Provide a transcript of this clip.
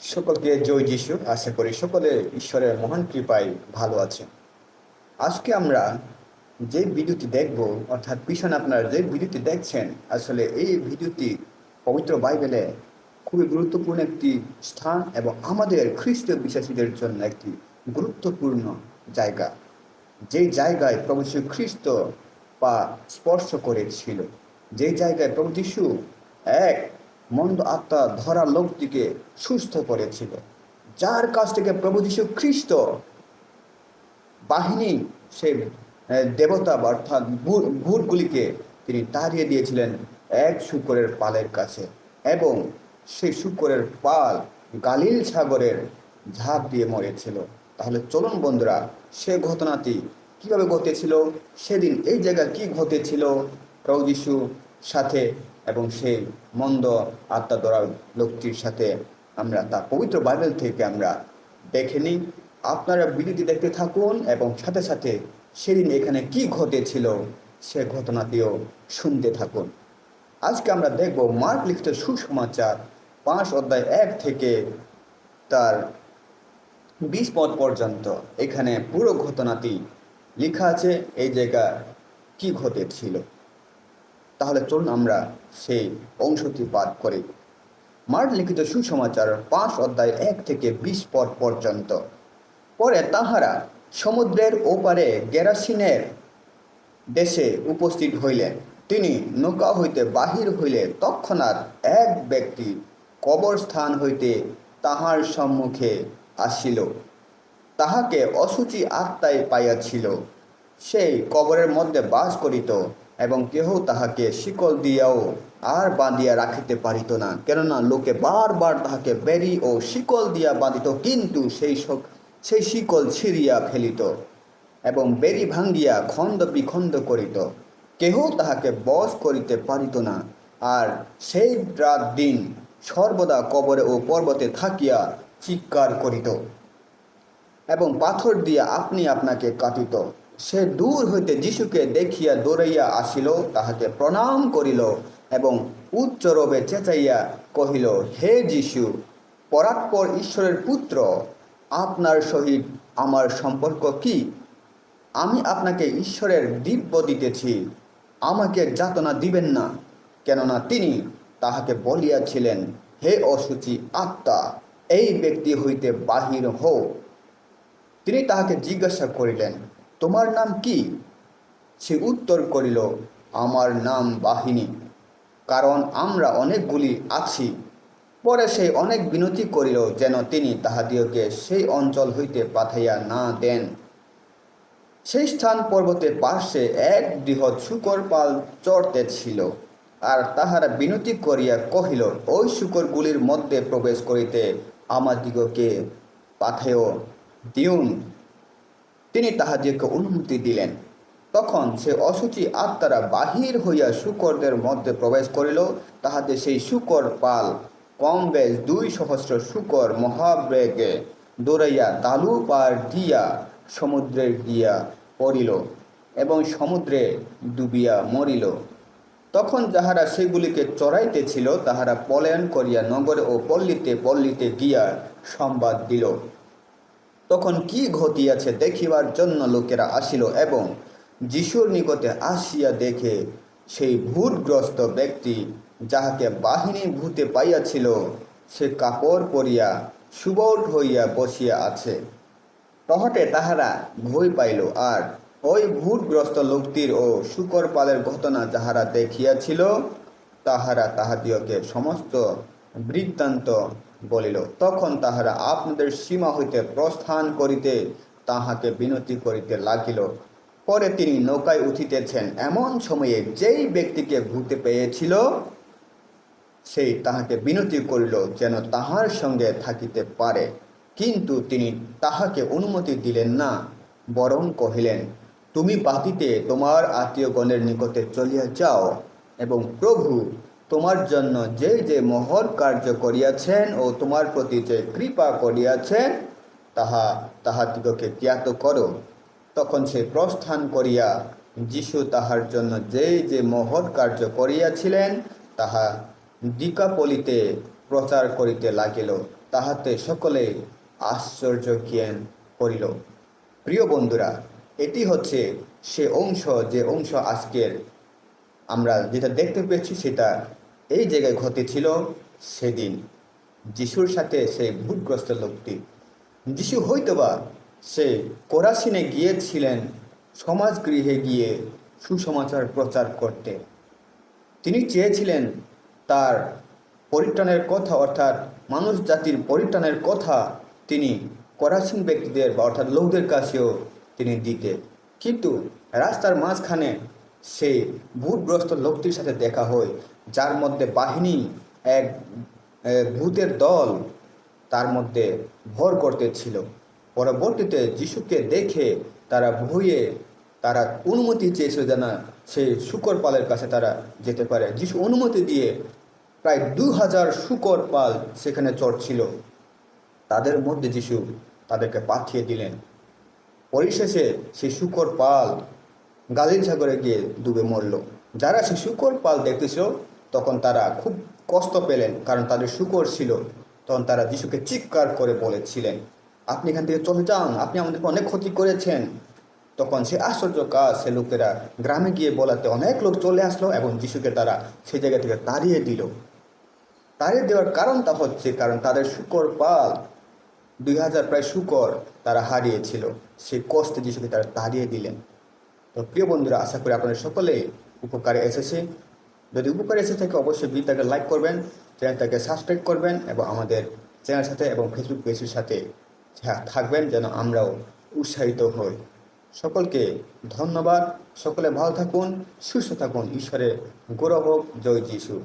সকলকে জয় যিশু। আশা করি সকলে ঈশ্বরের মহান কৃপায় ভালো আছে আজকে আমরা যে ভিডিওটি দেখব, অর্থাৎ পিছনে আপনারা যে ভিডিওটি দেখছেন, আসলে এই ভিডিওটি পবিত্র বাইবেলে খুবই গুরুত্বপূর্ণ একটি স্থান এবং আমাদের খ্রিস্টীয় বিশ্বাসীদের জন্য একটি গুরুত্বপূর্ণ জায়গা। যে জায়গায় প্রভু যীশু খ্রিস্ট পা স্পর্শ করেছিল, যে জায়গায় প্রভু যীশু এক মন্দ আত্মা ধরা লোকটিকে সুস্থ করেছিল। যার কাছ থেকে প্রভু যীশু খ্রিস্ট বাহিনী, সে দেবতা অর্থাৎ ভূত- ভূতগুলিকে তিনি তাড়িয়ে দিয়েছিলেন এক শুকরের পালের কাছে এবং সেই শুকরের পাল গালিল সাগরের ঝাঁপ দিয়ে মরেছিল। তাহলে চলুন বন্ধুরা, সে ঘটনাটি কীভাবে ঘটেছিল? সেদিন এই জায়গায় কি ঘটেছিল? প্রভু যিশু সাথে এবং সেই মন্দ আত্মা দ্বারা লোকটির সাথে আমরা তা পবিত্র বাইবেল থেকে আমরা দেখে নিই। আপনারা ভিডিওটি দেখতে থাকুন এবং সাথে সাথে সেদিন এখানে কি ঘটেছিল সে ঘটনাটিও শুনতে থাকুন। আজকে আমরা দেখব মার্ক লিখিত সুসমাচার পাঁচ অধ্যায় এক থেকে তার বিশ পদ পর্যন্ত। এখানে পুরো ঘটনাটি লেখা আছে, এই জায়গা কি ঘটেছিল। তাহলে চলুন আমরা সেই অংশটি পাঠ করি। মার্ক লিখিত সুসমাচার পাঁচ অধ্যায় এক থেকে বিশ পদ পর্যন্ত। পরে তাহারা সমুদ্রের ওপারে গেরাসিনের দেশে উপস্থিত হইলেন। তিনি নৌকা হইতে বাহির হইলে তৎক্ষণাৎ এক ব্যক্তি কবরস্থান হইতে তাহার সম্মুখে আসিল। তাহাকে অসুচি আত্মায় পাইয়াছিল। সেই কবরের মধ্যে বাস করিত এবং কেহ তাহাকে শিকল দিয়াও আর বাঁধিয়া রাখিতে পারিত না। কেননা লোকে বারবার তাহাকে বেরি ও শিকল দিয়া বাঁধিত, কিন্তু সেই সেই শিকল ছিঁড়িয়া ফেলিত এবং বেরি ভাঙ্গিয়া খণ্ড বিখণ্ড করিত। কেহ তাহাকে বশ করিতে পারিত না। আর সেই রাত দিন সর্বদা কবরে ও পর্বতে থাকিয়া চিৎকার করিত এবং পাথর দিয়া আপনি আপনাকে কাটিত সে দূর হইতে যিশুকে দেখিয়া দৌড়াইয়া আসিল, তাহাকে প্রণাম করিল এবং উচ্চ রবে চেঁচাইয়া কহিল, হে যিশু পরাৎপর ঈশ্বরের পুত্র, আপনার সহিত আমার সম্পর্ক কি? আমি আপনাকে ঈশ্বরের দিব্য দিতেছি, আমাকে যাতনা দিবেন না, কেননা তিনি তাহাকে বলিয়াছিলেন, হে অসুচি আত্মা, এই ব্যক্তি হইতে বাহির হও। তিনি তাহাকে জিজ্ঞাসা করিলেন তোমার নাম কি? সে উত্তর করিল, আমার নাম বাহিনী, কারণ আমরা অনেকগুলি আছি। পরে সে অনেক বিনতি করিল যেন তিনি তাহাদিওকে সেই অঞ্চল হইতে পাঠাইয়া না দেন। সেই স্থান পর্বতের পার্শ্বে এক বৃহৎ শুকর পাল চড়তে ছিল, আর তাহারা বিনতি করিয়া কহিল, ওই শুকরগুলির মধ্যে প্রবেশ করিতে আমাদিগকে পাথেয় দিউন। তিনি তাহাদেরকে অনুমতি দিলেন। তখন সে অসুচি আত্মারা বাহির হইয়া শুকরদের মধ্যে প্রবেশ করিল। তাহাতে সেই শুকর পাল কম বেশ দুই সহস্র শুকর মহাবেগে দৌড়াইয়া তালু পার দিয়া সমুদ্রের দিয়া পড়িল এবং সমুদ্রে ডুবিয়া মরিল। তখন যাহারা সেগুলিকে চড়াইতেছিল, তাহারা পলায়ন করিয়া নগরে ও পল্লীতে পল্লীতে গিয়া সংবাদ দিল। তখন কি ঘটিয়াছে দেখিবার জন্য লোকেরা আসিল এবং যিশুর নিকটে আসিয়া দেখে সেই ভূতগ্রস্ত ব্যক্তি যাহাকে বাহিনী ভূতে পাইয়াছিল, সে কাপড় পরিয়া সুবট হইয়া বসিয়া আছে। তহটে তাহারা ভয় পাইল আর ওই ভূতগ্রস্ত লোকটির ও শুকরপালের ঘটনা যাহারা দেখিয়াছিল, তাহারা তাহাদিওকে সমস্ত বৃত্তান্ত বলিল, তখন তাহারা আপনাদের সীমা হইতে প্রস্থান করিতে তাহাকে বিনতি করিতে লাগিল। পরে তিনি নৌকায় উঠিতেছেন। এমন সময়ে যেই ব্যক্তিকে ভূতে পেয়েছিল, সেই তাহাকে বিনতি করিল যেন তাহার সঙ্গে থাকিতে পারে। কিন্তু তিনি তাহাকে অনুমতি দিলেন না, বরং কহিলেন, তুমি বাতিতে তোমার আত্মীয়গণের নিকটে চলিয়া যাও এবং প্রভু তোমার জন্য যে যে মহৎ কার্য করিয়াছেন ও তোমার প্রতি যে কৃপা করিয়াছেন, তাহা তাহাদিগকে জ্ঞাত করো। তখন সে প্রস্থান করিয়া যিশু তাহার জন্য যে যে মহৎ কার্য করিয়াছিলেন, তাহা দিকাপলিতে প্রচার করিতে লাগিল। তাহাতে সকলে আশ্চর্য জ্ঞান করিল। প্রিয় বন্ধুরা, এটি হচ্ছে সে অংশ, যে অংশ আজকের আমরা যেটা দেখতে পেয়েছি সেটা এই জায়গায় ঘটেছিল সেদিন। যিশুর সাথে সেই ভূতগ্রস্ত লোকটি। যিশু হয়তোবা সে কোরাসিনে গিয়েছিলেন, সমাজগৃহে গিয়ে সুসমাচার প্রচার করতে। তিনি চেয়েছিলেন তার পরিত্রাণের কথা, অর্থাৎ মানুষ জাতির পরিত্রাণের কথা তিনি করাসীন ব্যক্তিদের বা অর্থাৎ লোকদের কাছেও তিনি দিতে। কিন্তু রাস্তার মাঝখানে সেই ভূতগ্রস্ত লোকটির সাথে দেখা হয়। যার মধ্যে বাহিনী এক ভূতের দল তার মধ্যে ভর করতেছিল। পরবর্তীতে যিশুকে দেখে তারা ভয়ে তারা অনুমতি চেয়েছিল যেন সেই শুকর পালের কাছে তারা যেতে পারে। যিশু অনুমতি দিয়ে প্রায় দু হাজার শুকর পাল সেখানে চড়ছিল। তাদের মধ্যে যিশু তাদেরকে পাঠিয়ে দিলেন। পরিশেষে সেই শুকর পাল গালিল সাগরে গিয়ে ডুবে মরল। যারা সেই শুকর পাল দেখতেছিল তখন তারা খুব কষ্ট পেলেন, কারণ তাদের শুকর ছিল। তখন তারা যিশুকে চিৎকার করে বলেছিলেন, আপনি এখান থেকে চলে যান, আপনি আমাদেরকে অনেক ক্ষতি করেছেন। তখন সে আশ্চর্য কাজ, সে লোকেরা গ্রামে গিয়ে বলাতে অনেক লোক চলে আসলো এবং যিশুকে তারা সেই জায়গা থেকে তাড়িয়ে দিল। তাড়িয়ে দেওয়ার কারণটা হচ্ছে, কারণ তাদের শুকর পাল, দুই হাজার প্রায় শুকর তারা হারিয়েছিল। সেই কষ্টে যিশুকে তারা তাড়িয়ে দিলেন। তো প্রিয় বন্ধুরা, আশা করি আপনাদের সকলে উপকারে এসেছে। যদি উপকার এসে থাকে, অবশ্যই ভিডিওটাকে লাইক করবেন চ্যানেলটাকে সাবস্ক্রাইব করবেন, এবং আমাদের চ্যানেল সাথে এবং ফেসবুক পেজের সাথে থাকবেন, যেন আমরাও উৎসাহিত হই। সকলকে ধন্যবাদ। সকলে ভালো থাকুন, সুস্থ থাকুন। ঈশ্বরের গৌরব হোক। জয় যিশু।